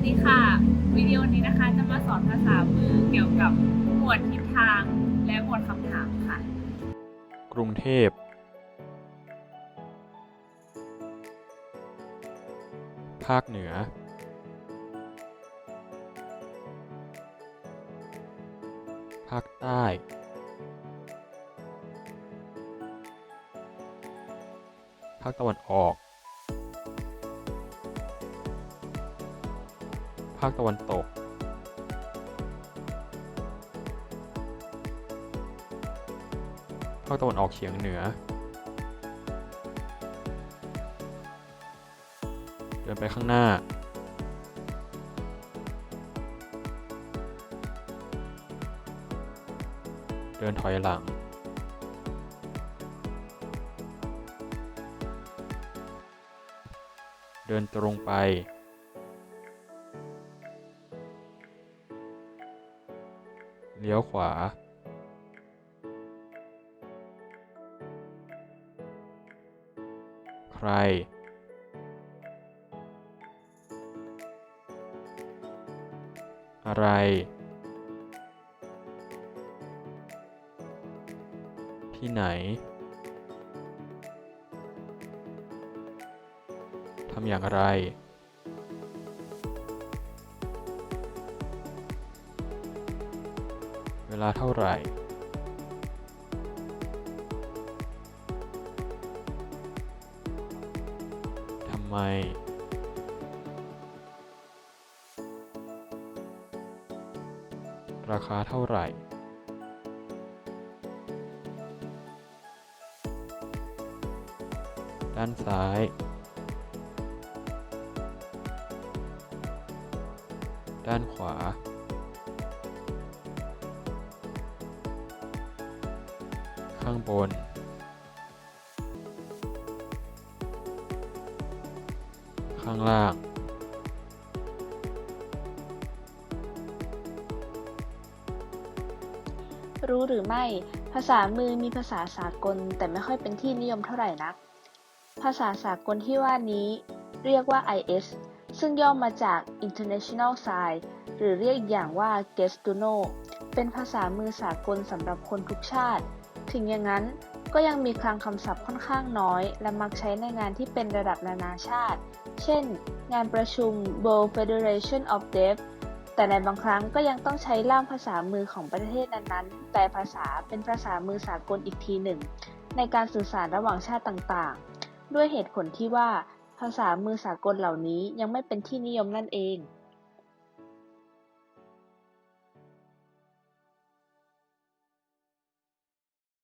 วัสดีค่ะ วิดีโอนี้นะคะจะมาสอนภาษามือเกี่ยวกับหมวดทิศทางและหมวดคำถามค่ะ กรุงเทพ ภาคเหนือ ภาคใต้ ภาคตะวันออก ภาคตะวันตกภาคตะวันออกเฉียงเหนือ เดินไปข้างหน้า เดินถอยหลัง เดินตรงไป เลี้ยวขวา ใคร อะไร ที่ไหน ทำอย่างไร ลาเท่าไหร่ทำไม ราคาเท่าไหร่ ด้านซ้ายด้านขวา ข้างบน ข้างล่าง รู้หรือไม่ ภาษามือมีภาษาสากลแต่ไม่ค่อยเป็นที่นิยมเท่าไหร่นัก ภาษาสากลที่ว่านี้เรียกว่า IS ซึ่งย่อมาจาก International Sign หรือเรียกอีกอย่างว่า Gestuno เป็นภาษามือสากลสำหรับคนทุกชาติ ถึงอย่างนั้นก็ยังมีคลังคำศัพท์ค่อนข้างน้อย และมักใช้ในงานที่เป็นระดับนานาชาติ เช่น งานประชุม World Federation of Deaf แต่ในบางครั้งก็ยังต้องใช้ล่ามภาษามือของประเทศนั้นๆ แปลภาษาเป็นภาษามือสากลอีกทีหนึ่ง ในการสื่อสารระหว่างชาติต่างๆ ด้วยเหตุผลที่ว่า ภาษามือสากลเหล่านี้ยังไม่เป็นที่นิยมนั่นเอง